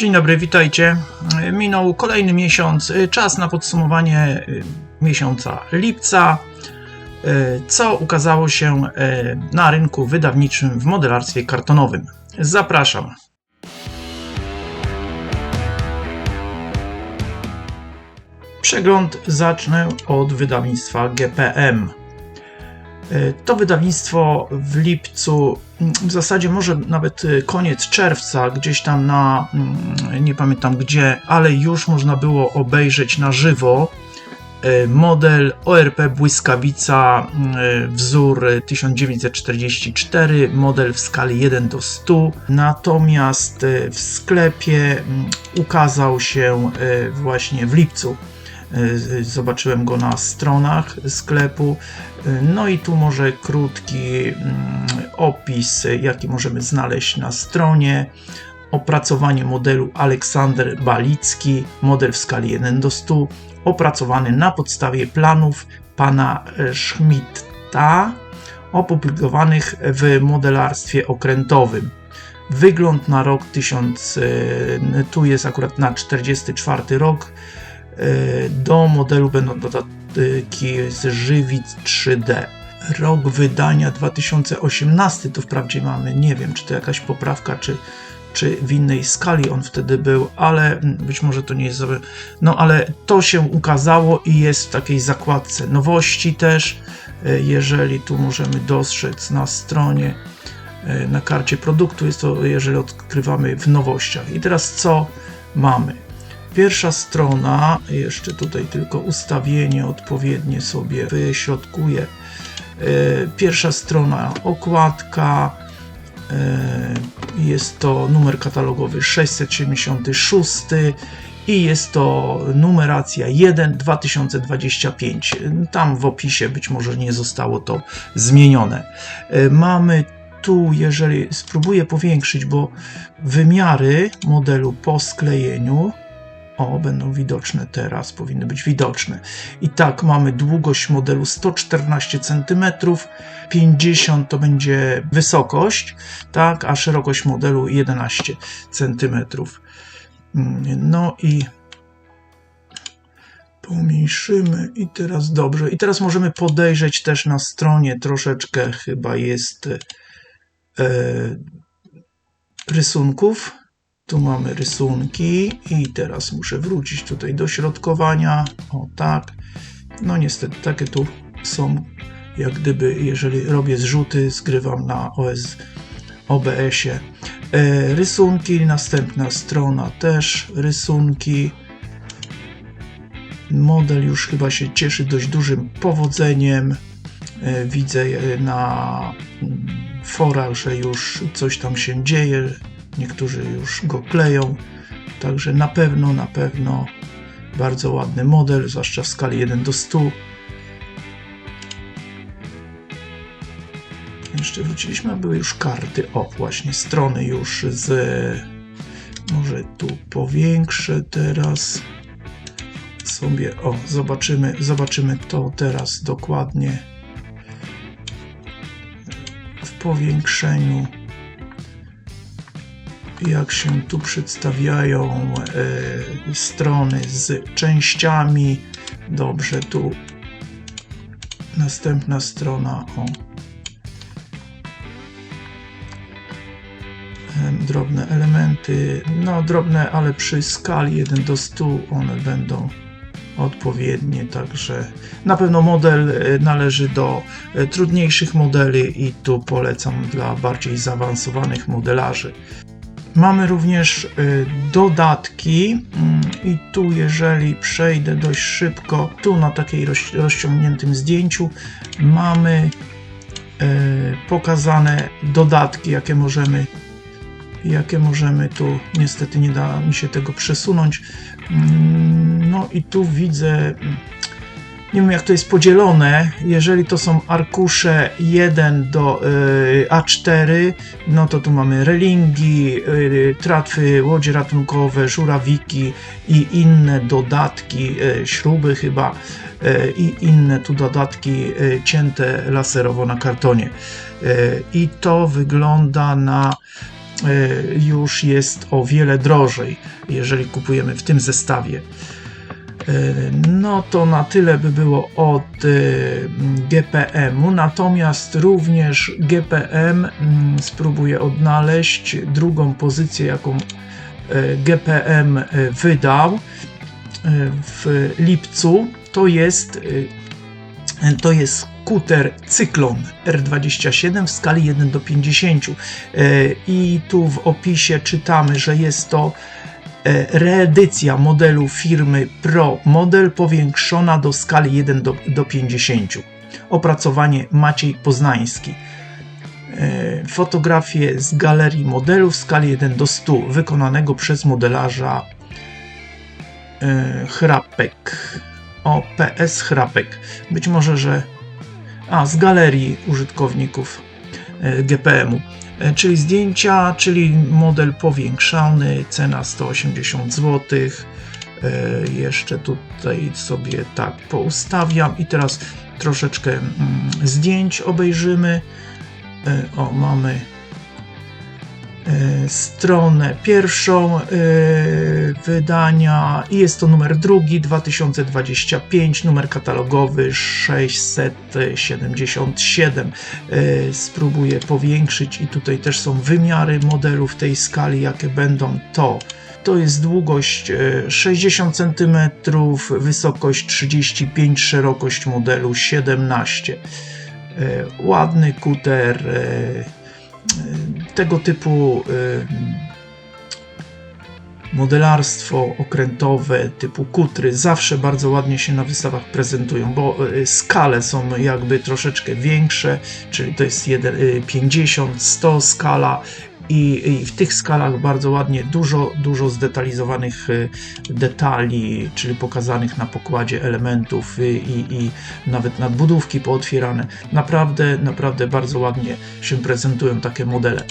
Dzień dobry, witajcie. Minął kolejny miesiąc, czas na podsumowanie y, miesiąca lipca, y, co ukazało się y, na rynku wydawniczym w modelarstwie kartonowym. Zapraszam. Przegląd zacznę od wydawnictwa GPM. To wydawnictwo w lipcu, w zasadzie może nawet e, koniec czerwca, gdzieś tam na, mm, nie pamiętam gdzie, ale już można było obejrzeć na żywo e, model ORP Błyskawica, mm, wzór 1944, model w skali 1 do 100. Natomiast w sklepie mm, ukazał się właśnie w lipcu. Zobaczyłem go na stronach sklepu. No i tu może krótki mm, opis, jaki możemy znaleźć na stronie. Opracowanie modelu Aleksander Balicki, model w skali 1 do 100, opracowany na podstawie planów pana Schmidta, opublikowanych w modelarstwie okrętowym. Wygląd na rok 1000, tu jest akurat na 44 rok. Do modelu będą dodatki z Żywic 3D. Rok wydania 2018 to wprawdzie mamy, nie wiem czy to jakaś poprawka, czy, czy w innej skali on wtedy był, ale być może to nie jest. No ale to się ukazało i jest w takiej zakładce nowości też. Jeżeli tu możemy dostrzec na stronie, na karcie produktu, jest to jeżeli odkrywamy w nowościach. I teraz co mamy? Pierwsza strona, jeszcze tutaj tylko ustawienie odpowiednie sobie wyśrodkuję. Pierwsza strona okładka, e, jest to numer katalogowy 676 i jest to numeracja 1 2025. Tam w opisie być może nie zostało to zmienione. E, mamy tu, jeżeli spróbuję powiększyć, bo wymiary modelu po sklejeniu o, będą widoczne teraz, powinny być widoczne. I tak mamy długość modelu 114 cm, 50 to będzie wysokość, tak, a szerokość modelu 11 cm. No i pomniejszymy i teraz dobrze. I teraz możemy podejrzeć też na stronie troszeczkę chyba jest e, rysunków tu mamy rysunki i teraz muszę wrócić tutaj do środkowania. O tak. No niestety takie tu są jak gdyby jeżeli robię zrzuty, zgrywam na OS, OBS-ie. E, rysunki, następna strona też rysunki. Model już chyba się cieszy dość dużym powodzeniem. E, widzę na mm, forach, że już coś tam się dzieje, niektórzy już go kleją, także na pewno, na pewno bardzo ładny model, zwłaszcza w skali 1 do 100. Jeszcze wróciliśmy, a były już karty. O, właśnie strony już z. Może tu powiększę teraz sobie. O, zobaczymy, zobaczymy to teraz dokładnie w powiększeniu jak się tu przedstawiają e, strony z częściami. Dobrze, tu następna strona. O. Drobne elementy, no drobne, ale przy skali 1 do 100 one będą odpowiednie, także na pewno model e, należy do e, trudniejszych modeli i tu polecam dla bardziej zaawansowanych modelarzy. Mamy również y, dodatki mm, i tu jeżeli przejdę dość szybko, tu na takiej rozciągniętym zdjęciu mamy y, pokazane dodatki, jakie możemy jakie możemy tu, niestety nie da mi się tego przesunąć. Mm, no i tu widzę nie wiem jak to jest podzielone, jeżeli to są arkusze 1 do y, A4, no to tu mamy relingi, y, tratwy, łodzie ratunkowe, żurawiki i inne dodatki, y, śruby chyba i inne tu dodatki cięte laserowo na kartonie. I to wygląda na już jest o wiele drożej, jeżeli kupujemy w tym zestawie. No to na tyle by było od GPM-u, natomiast również GPM mm, spróbuję odnaleźć drugą pozycję, jaką GPM wydał w lipcu. To jest, to jest skuter Cyklon R27 w skali 1 do 50. I tu w opisie czytamy, że jest to reedycja modelu firmy Pro Model powiększona do skali 1 do, do 50. Opracowanie Maciej Poznański. E, fotografie z galerii modelu w skali 1 do 100 wykonanego przez modelarza e, Chrapek. O, PS Chrapek. Być może, że. A, z galerii użytkowników GPM-u. E, czyli zdjęcia, czyli model powiększony, cena 180 zł. E, jeszcze tutaj sobie tak poustawiam i teraz troszeczkę mm, zdjęć obejrzymy. E, o, mamy E, stronę pierwszą e, wydania i jest to numer drugi 2025, numer katalogowy 677. E, spróbuję powiększyć i tutaj też są wymiary modelu w tej skali, jakie będą to. To jest długość 60 cm, wysokość 35, szerokość modelu 17. Ładny kuter tego typu y, modelarstwo okrętowe typu kutry zawsze bardzo ładnie się na wystawach prezentują, bo y, skale są jakby troszeczkę większe, czyli to jest 50, 100 y, skala i, i, w tych skalach bardzo ładnie dużo, dużo zdetalizowanych detali, czyli pokazanych na pokładzie elementów i, i nawet nadbudówki pootwierane. Naprawdę, naprawdę bardzo ładnie się prezentują takie modele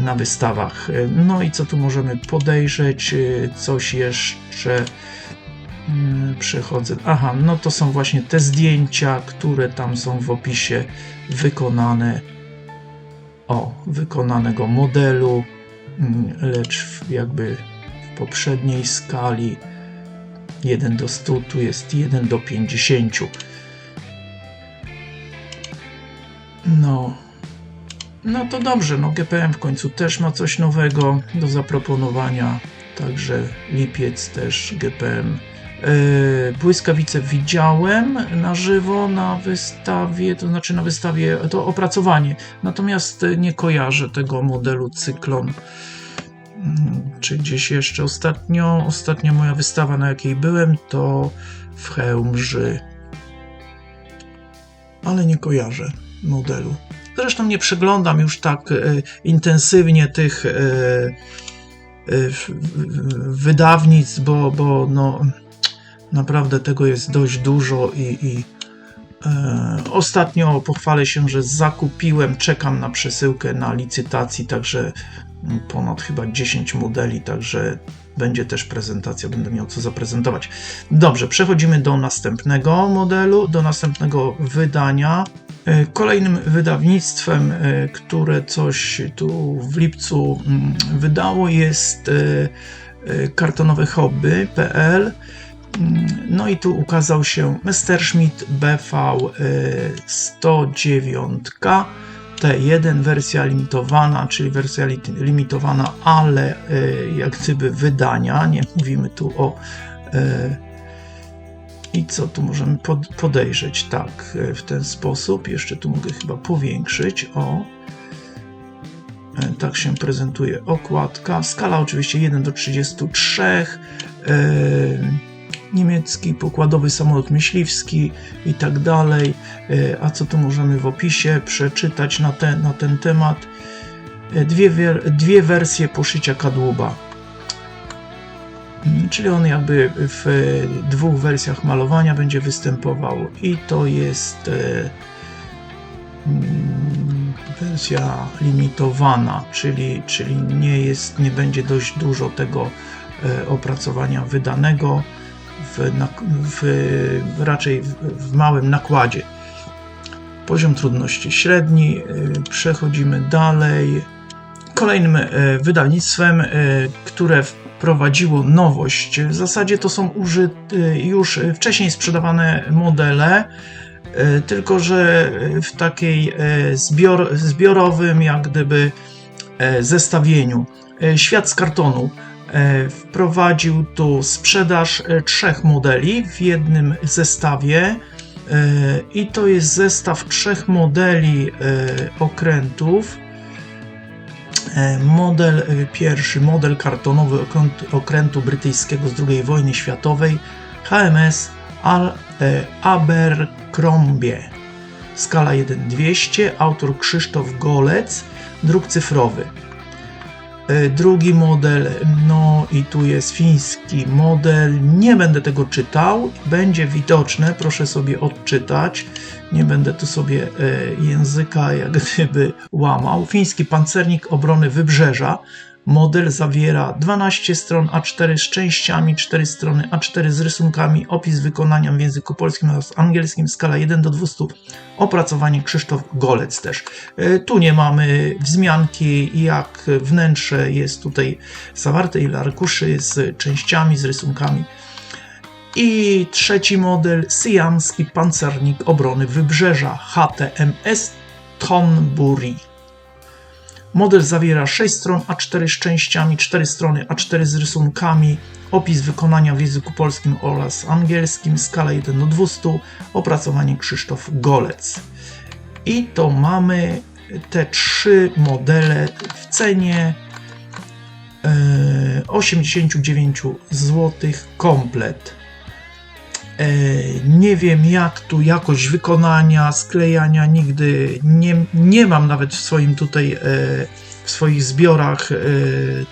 na wystawach. No i co tu możemy podejrzeć? Coś jeszcze mm, przechodzę. Aha, no to są właśnie te zdjęcia, które tam są w opisie wykonane o wykonanego modelu, mm, lecz jakby w poprzedniej skali 1 do 100, tu jest 1 do 50. No, no to dobrze, no GPM w końcu też ma coś nowego do zaproponowania, także lipiec też GPM błyskawice widziałem na żywo na wystawie, to znaczy na wystawie to opracowanie, natomiast nie kojarzę tego modelu cyklon. Mm, czy gdzieś jeszcze ostatnio, ostatnia moja wystawa, na jakiej byłem, to w Chełmży, ale nie kojarzę modelu. Zresztą nie przeglądam już tak e, intensywnie tych e, wydawnictw, bo, bo no, Naprawdę tego jest dość dużo i, i e, ostatnio pochwalę się, że zakupiłem, czekam na przesyłkę na licytacji, także ponad chyba 10 modeli, także będzie też prezentacja, będę miał co zaprezentować. Dobrze, przechodzimy do następnego modelu, do następnego wydania. E, kolejnym wydawnictwem, e, które coś tu w lipcu mm, wydało jest e, kartonowe hobby.pl. No i tu ukazał się Messerschmitt BV 109 T1, wersja limitowana, czyli wersja limitowana, ale y, jak gdyby wydania, nie mówimy tu o y, i co tu możemy podejrzeć? Tak, y, w ten sposób. Jeszcze tu mogę chyba powiększyć. O, tak się prezentuje okładka. Skala oczywiście 1 do 33 niemiecki pokładowy samolot myśliwski i tak dalej. E, a co tu możemy w opisie przeczytać na, te, na ten temat? E, dwie, dwie wersje poszycia kadłuba. Mm, czyli on jakby w dwóch wersjach malowania będzie występował i to jest e, mm, wersja limitowana, czyli, czyli nie, jest, nie będzie dość dużo tego opracowania wydanego w, w, raczej w, małym nakładzie. Poziom trudności średni. Y, przechodzimy dalej. Kolejnym e, wydawnictwem, e, które wprowadziło nowość, w zasadzie to są już wcześniej sprzedawane modele, tylko że w takiej zbior, zbiorowym, jak gdyby zestawieniu. Świat z kartonu wprowadził tu sprzedaż e, trzech modeli w jednym zestawie. E, I to jest zestaw trzech modeli e, okrętów. E, Model e, pierwszy, model kartonowy okręt- okrętu brytyjskiego z II wojny światowej HMS Al, e, Abercrombie. Skala 1.200, autor Krzysztof Golec, druk cyfrowy. E, Drugi model, no i tu jest fiński model. Nie będę tego czytał, będzie widoczne, proszę sobie odczytać. Nie będę tu sobie e, języka jak gdyby łamał. Fiński pancernik obrony wybrzeża. Model zawiera 12 stron A4 z częściami, 4 strony A4 z rysunkami, opis wykonania w języku polskim oraz angielskim, skala 1 do 200, opracowanie Krzysztof Golec też. E, Tu nie mamy wzmianki, jak wnętrze jest tutaj zawarte, ile arkuszy z częściami, z rysunkami. I trzeci model, syjamski pancernik obrony wybrzeża HTMS Tonbury. Model zawiera 6 stron A4 z częściami, 4 strony A4 z rysunkami, opis wykonania w języku polskim oraz angielskim, skala 1 do 200, opracowanie Krzysztof Golec. I to mamy te trzy modele w cenie e, 89 zł komplet. E, Nie wiem, jak tu jakość wykonania, sklejania, nigdy nie, nie mam nawet w swoim tutaj, e, w swoich zbiorach e,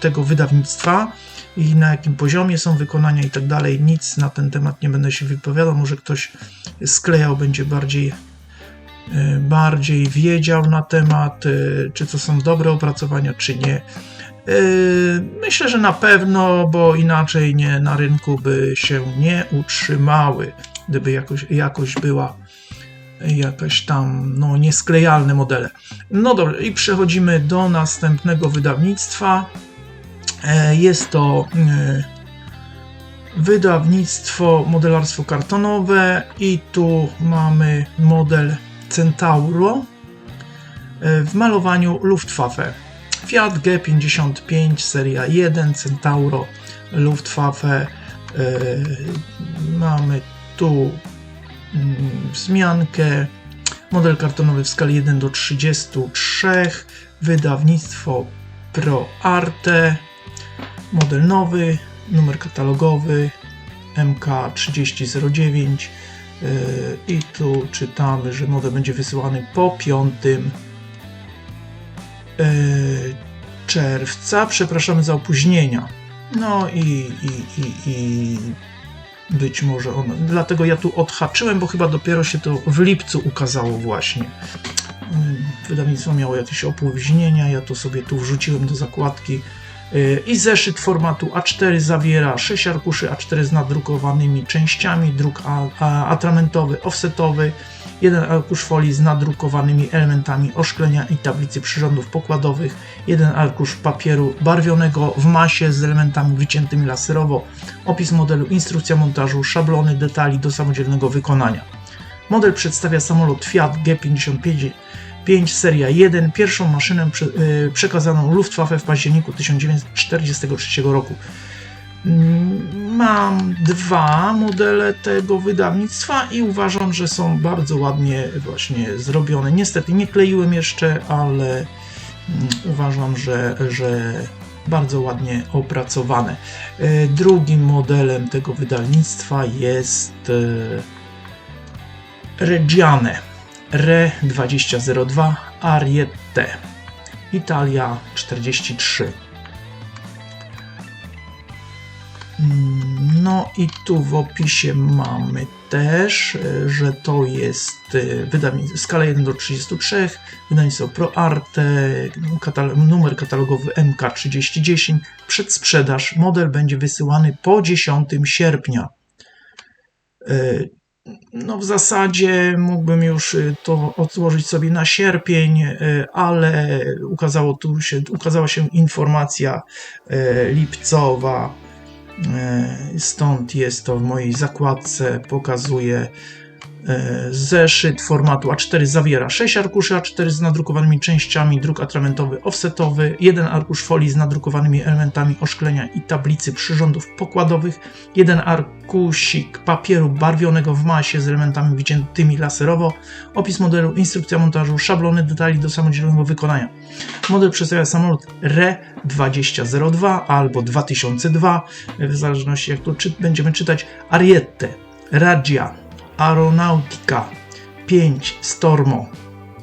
tego wydawnictwa i na jakim poziomie są wykonania i tak dalej. Nic na ten temat nie będę się wypowiadał. Może ktoś sklejał, będzie bardziej, bardziej wiedział na temat, czy to są dobre opracowania, czy nie. Yy, Myślę, że na pewno, bo inaczej nie na rynku by się nie utrzymały, gdyby jakoś, jakoś była jakaś tam no, niesklejalne modele. No dobrze, i przechodzimy do następnego wydawnictwa. E, Jest to e, wydawnictwo modelarstwo kartonowe i tu mamy model Centauro e, w malowaniu Luftwaffe. Fiat G55 seria 1 Centauro Luftwaffe. E, mamy tu mm, wzmiankę. Model kartonowy w skali 1 do 33. Wydawnictwo Pro Arte. Model nowy, numer katalogowy MK3009. E, I tu czytamy, że model będzie wysyłany po 5 e, czerwca. Przepraszamy za opóźnienia. No i, i, i, i być może on. Dlatego ja tu odhaczyłem, bo chyba dopiero się to w lipcu ukazało właśnie. Mm, Wydawnictwo miało jakieś opóźnienia, ja to sobie tu wrzuciłem do zakładki. Yy, I zeszyt formatu A4 zawiera 6 arkuszy A4 z nadrukowanymi częściami, druk atramentowy, offsetowy, jeden arkusz folii z nadrukowanymi elementami oszklenia i tablicy przyrządów pokładowych, jeden arkusz papieru barwionego w masie z elementami wyciętymi laserowo, opis modelu, instrukcja montażu, szablony, detali do samodzielnego wykonania. Model przedstawia samolot Fiat G55 5 seria 1, pierwszą maszynę y, przekazaną Luftwaffe w październiku 1943 roku. Mam dwa modele tego wydawnictwa i uważam, że są bardzo ładnie właśnie zrobione. Niestety nie kleiłem jeszcze, ale mm, uważam, że, że bardzo ładnie opracowane. Y, Drugim modelem tego wydawnictwa jest y, Reggiane Re 2002 Ariete Italia 43 No i tu w opisie mamy też, e, że to jest e, skala 1 do 33, wydawnictwo Pro Arte, katal numer katalogowy MK3010, przedsprzedaż. Model będzie wysyłany po 10 sierpnia. E, no w zasadzie mógłbym już to odłożyć sobie na sierpień, ale ukazało tu się, ukazała się informacja lipcowa, stąd jest to w mojej zakładce, pokazuje zeszyt formatu A4 zawiera 6 arkuszy A4 z nadrukowanymi częściami, druk atramentowy offsetowy, jeden arkusz folii z nadrukowanymi elementami oszklenia i tablicy przyrządów pokładowych, jeden arkusik papieru barwionego w masie z elementami wyciętymi laserowo, opis modelu, instrukcja montażu, szablony detali do samodzielnego wykonania. Model przedstawia samolot RE2002 albo 2002, w zależności jak to czy, będziemy czytać, Ariete, Radia, Aeronautica 5 Stormo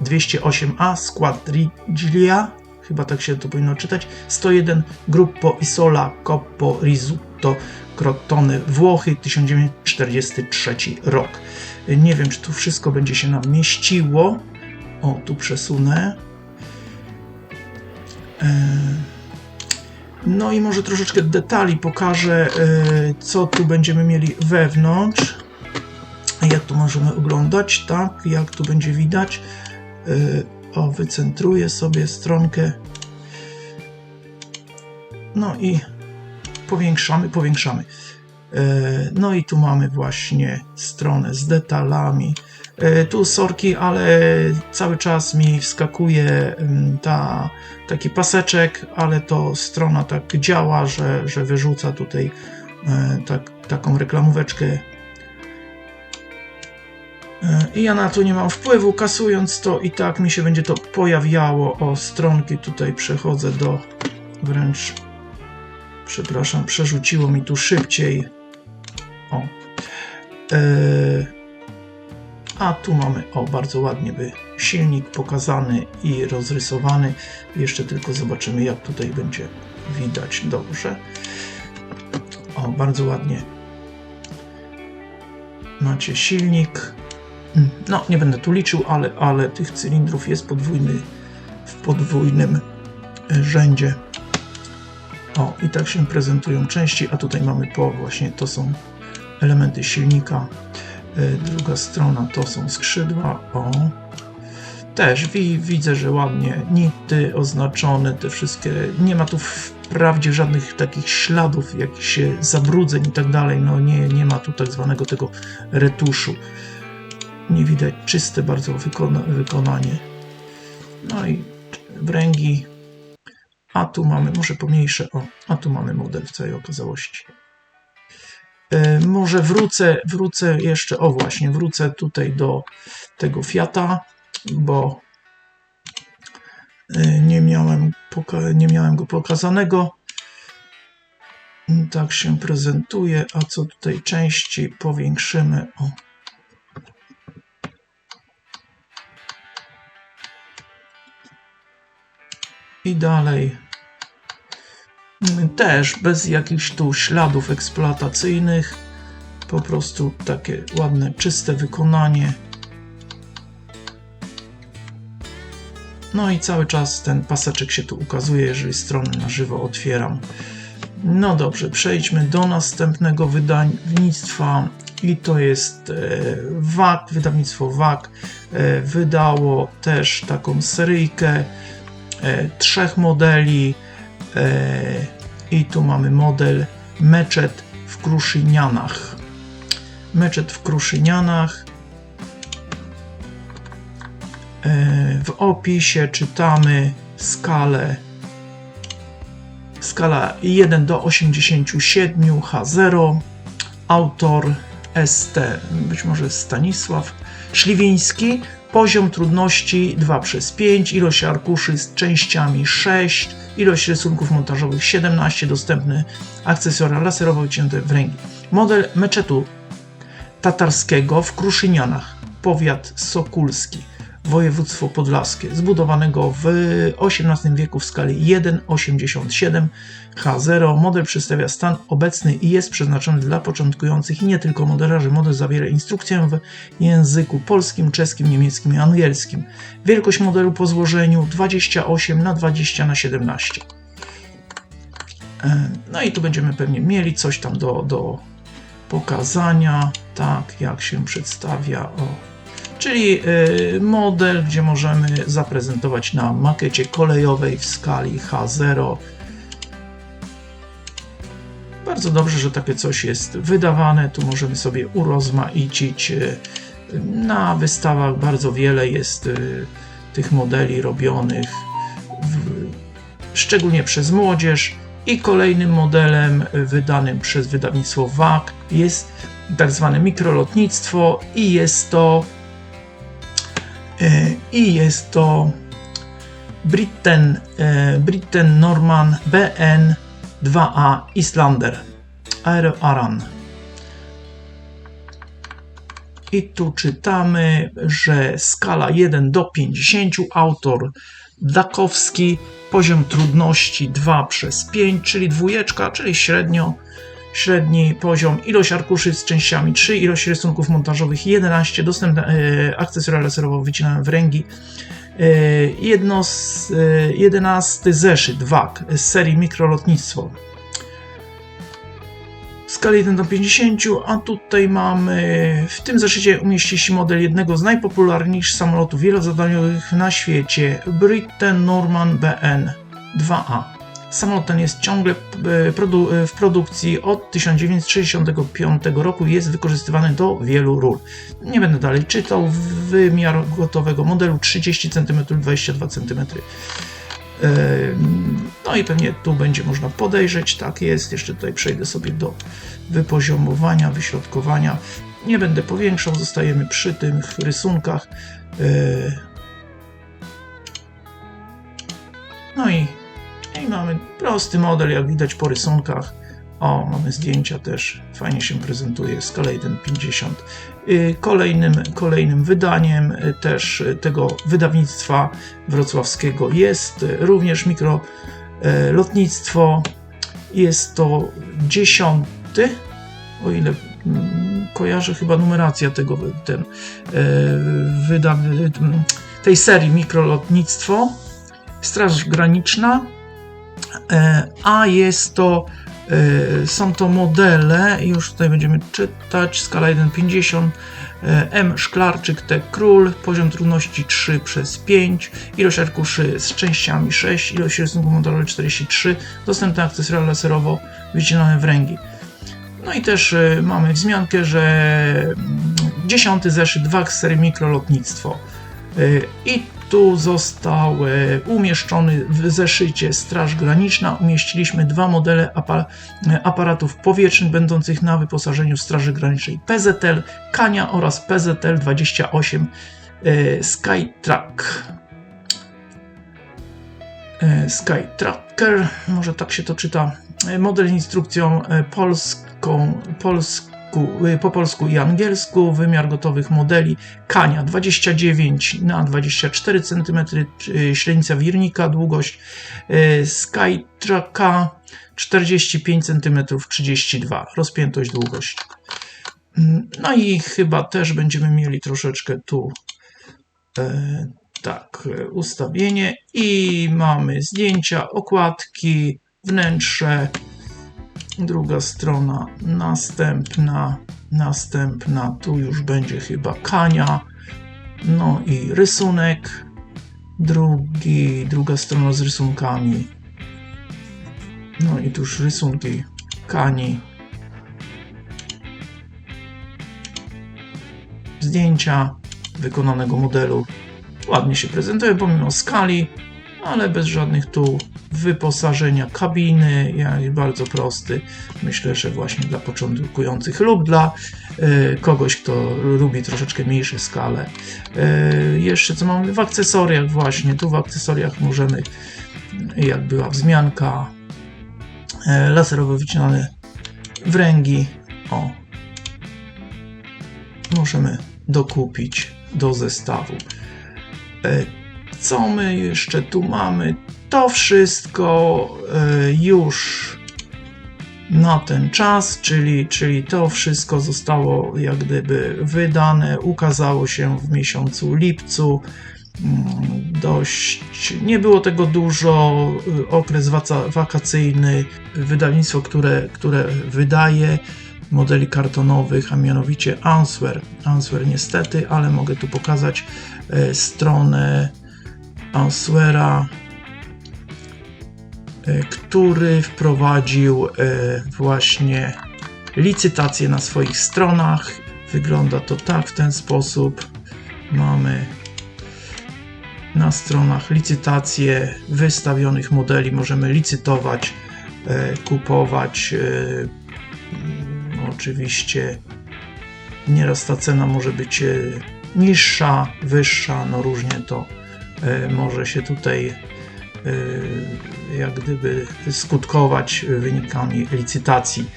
208A Squadriglia, chyba tak się to powinno czytać, 101 Gruppo Isola Coppo Risotto Crotone Włochy 1943 rok. Nie wiem, czy tu wszystko będzie się nam mieściło. O, tu przesunę. Eee, No i może troszeczkę detali pokażę, e, co tu będziemy mieli wewnątrz. Jak tu możemy oglądać, tak? Jak tu będzie widać. E, O, wycentruję sobie stronkę. No i powiększamy, powiększamy. E, No i tu mamy właśnie stronę z detalami. E, Tu sorki, ale cały czas mi wskakuje mm, ta, taki paseczek, ale to strona tak działa, że, że wyrzuca tutaj tak, taką reklamóweczkę. I ja na to nie mam wpływu, kasując to i tak mi się będzie to pojawiało. O, stronki tutaj przechodzę do wręcz, przepraszam, przerzuciło mi tu szybciej. O. E, a tu mamy, o bardzo ładnie by silnik pokazany i rozrysowany. Jeszcze tylko zobaczymy jak tutaj będzie widać dobrze. O, bardzo ładnie. Macie silnik. No, nie będę tu liczył, ale, ale tych cylindrów jest podwójny w podwójnym e, rzędzie. O, i tak się prezentują części, a tutaj mamy po właśnie, to są elementy silnika. E, Druga strona to są skrzydła. O. Też wi, widzę, że ładnie nity oznaczone, te wszystkie. Nie ma tu wprawdzie żadnych takich śladów, jakichś zabrudzeń i tak dalej. No nie, nie ma tu tak zwanego tego retuszu. Nie widać czyste bardzo wykona, wykonanie. No i wręgi. A tu mamy, może pomniejsze, o, a tu mamy model w całej okazałości. E, Może wrócę, wrócę jeszcze, o właśnie, wrócę tutaj do tego Fiata, bo e, nie miałem, nie miałem go pokazanego. Tak się prezentuje, a co tutaj części powiększymy. O. I dalej też bez jakichś tu śladów eksploatacyjnych. Po prostu takie ładne, czyste wykonanie. No i cały czas ten paseczek się tu ukazuje, jeżeli stronę na żywo otwieram. No dobrze, przejdźmy do następnego wydawnictwa i to jest e, WAK, wydawnictwo WAK e, wydało też taką seryjkę e, trzech modeli e, i tu mamy model meczet w Kruszynianach. Meczet w Kruszynianach. E, W opisie czytamy skalę skala 1 do 87 H0 autor ST być może Stanisław Śliwiński poziom trudności 2 przez 5 ilość arkuszy z częściami 6 ilość rysunków montażowych 17 dostępne akcesoria laserowo wycięte w ręki. Model meczetu tatarskiego w Kruszynianach powiat sokulski województwo podlaskie, zbudowanego w XVIII wieku w skali 1,87 H0. Model przedstawia stan obecny i jest przeznaczony dla początkujących i nie tylko modelarzy. Model zawiera instrukcję w języku polskim, czeskim, niemieckim i angielskim. Wielkość modelu po złożeniu 28 na 20 na 17. E, No i tu będziemy pewnie mieli coś tam do, do pokazania, tak jak się przedstawia. O. Czyli y, model, gdzie możemy zaprezentować na makiecie kolejowej w skali H0. Bardzo dobrze, że takie coś jest wydawane. Tu możemy sobie urozmaicić. y, Na wystawach bardzo wiele jest y, tych modeli robionych, w, szczególnie przez młodzież. I kolejnym modelem wydanym przez wydawnictwo WAG jest tak zwane mikrolotnictwo i jest to i jest to Britten, y, Britten Norman BN 2A Islander Aero Aran. I tu czytamy, że skala 1 do 50, autor Dakowski, poziom trudności 2 przez 5, czyli dwójeczka, czyli średnio, średni poziom, ilość arkuszy z częściami 3, ilość rysunków montażowych 11, dostęp do e, akcesoria laserowo wycinane w ręgi, e, jedno z, e, 11 zeszyt WAG z serii mikrolotnictwo. W skali 1 do 50, a tutaj mamy, w tym zeszycie umieściliśmy model jednego z najpopularniejszych samolotów wielozadaniowych na świecie, Britten Norman BN 2A. Samolot ten jest ciągle e, e, w produkcji od 1965 roku i jest wykorzystywany do wielu ról. Nie będę dalej czytał. Wymiar gotowego modelu 30 cm, 22 cm. No i pewnie tu będzie można podejrzeć, tak jest. Jeszcze tutaj przejdę sobie do wypoziomowania, wyśrodkowania. Nie będę powiększał, zostajemy przy tych rysunkach. E, No i, i mamy prosty model, jak widać po rysunkach. O, mamy zdjęcia też, fajnie się prezentuje, skala 1.50. Y, Kolejnym, kolejnym wydaniem y, też y, tego wydawnictwa wrocławskiego jest również mikrolotnictwo. Jest to dziesiąty, o ile mm, kojarzę chyba numeracja tego ten, wyda, tej serii mikrolotnictwo. Straż Graniczna, a jest to e, są to modele, już tutaj będziemy czytać, skala 1.50, e, M. Szklarczyk, T. Król, poziom trudności 3 przez 5, ilość arkuszy z częściami 6, ilość rysunków montażowych 43, dostępne akcesoria laserowo wycinane w ręgi. No i też e, mamy wzmiankę, że mm, dziesiąty zeszyt WAG z serii mikrolotnictwo. E, I tu został e, umieszczony w zeszycie Straż Graniczna. Umieściliśmy dwa modele e, aparatów powietrznych będących na wyposażeniu Straży Granicznej PZL Kania oraz PZL 28 e, Skytrack. Skytracker, może tak się to czyta. Model z instrukcją e, polską, polsku, e, po polsku i angielsku. Wymiar gotowych modeli Kania 29 na 24 cm, średnica wirnika, długość Skytracka 45 cm 32, rozpiętość, długość. Mm, No i chyba też będziemy mieli troszeczkę tu e, tak, ustawienie i mamy zdjęcia, okładki, wnętrze, druga strona, następna, następna, tu już będzie chyba kania, no i rysunek, drugi, druga strona z rysunkami, no i tu już rysunki kani, zdjęcia wykonanego modelu, ładnie się prezentuje pomimo skali, ale bez żadnych tu wyposażenia kabiny, bardzo prosty. Myślę, że właśnie dla początkujących lub dla e, kogoś, kto lubi troszeczkę mniejsze skale. E, jeszcze co mamy w akcesoriach właśnie, tu w akcesoriach możemy, jak była wzmianka, e, laserowo wycinane wręgi, o, możemy dokupić do zestawu. Co my jeszcze tu mamy? To wszystko e, już na ten czas, czyli, czyli to wszystko zostało jak gdyby wydane, ukazało się w miesiącu lipcu. Mm, Dość nie było tego dużo. y, Okres wakacyjny, wydawnictwo, które, które wydaje modeli kartonowych, a mianowicie Answer. Answer niestety, ale mogę tu pokazać e, stronę Answera, e, który wprowadził e, właśnie licytację na swoich stronach. Wygląda to tak, w ten sposób. Mamy na stronach licytacje wystawionych modeli. Możemy licytować, e, kupować. e, mm, Oczywiście nieraz ta cena może być e, niższa, wyższa, no różnie to e, może się tutaj e, jak gdyby skutkować wynikami licytacji.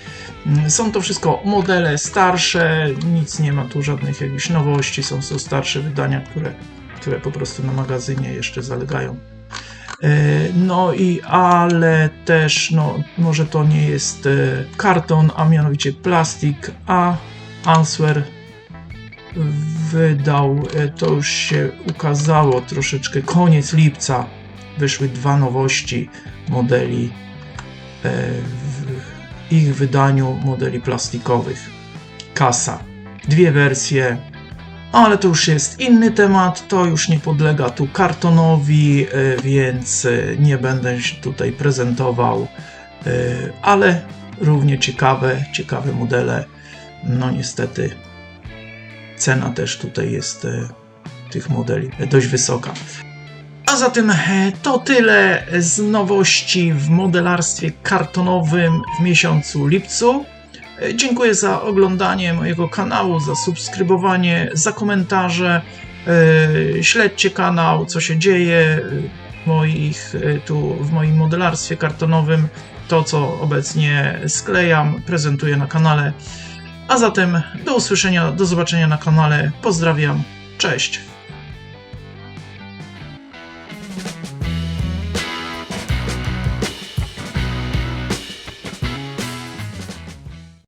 Mm, Są to wszystko modele starsze, nic nie ma tu żadnych jakichś nowości, są to starsze wydania, które, które po prostu na magazynie jeszcze zalegają. E, No i ale też, no może to nie jest e, karton, a mianowicie plastik, a Answer wydał, to już się ukazało troszeczkę, koniec lipca wyszły dwa nowości modeli e, w ich wydaniu modeli plastikowych. Kasa. Dwie wersje, ale to już jest inny temat, to już nie podlega tu kartonowi, e, więc e, nie będę się tutaj prezentował, ale równie ciekawe, ciekawe modele. No niestety cena też tutaj jest tych modeli dość wysoka. A zatem e, to tyle z nowości w modelarstwie kartonowym w miesiącu lipcu. E, Dziękuję za oglądanie mojego kanału, za subskrybowanie, za komentarze. E, Śledźcie kanał, co się dzieje w moich, tu w moim modelarstwie kartonowym. To, co obecnie sklejam, prezentuję na kanale. A zatem do usłyszenia, do zobaczenia na kanale. Pozdrawiam, cześć.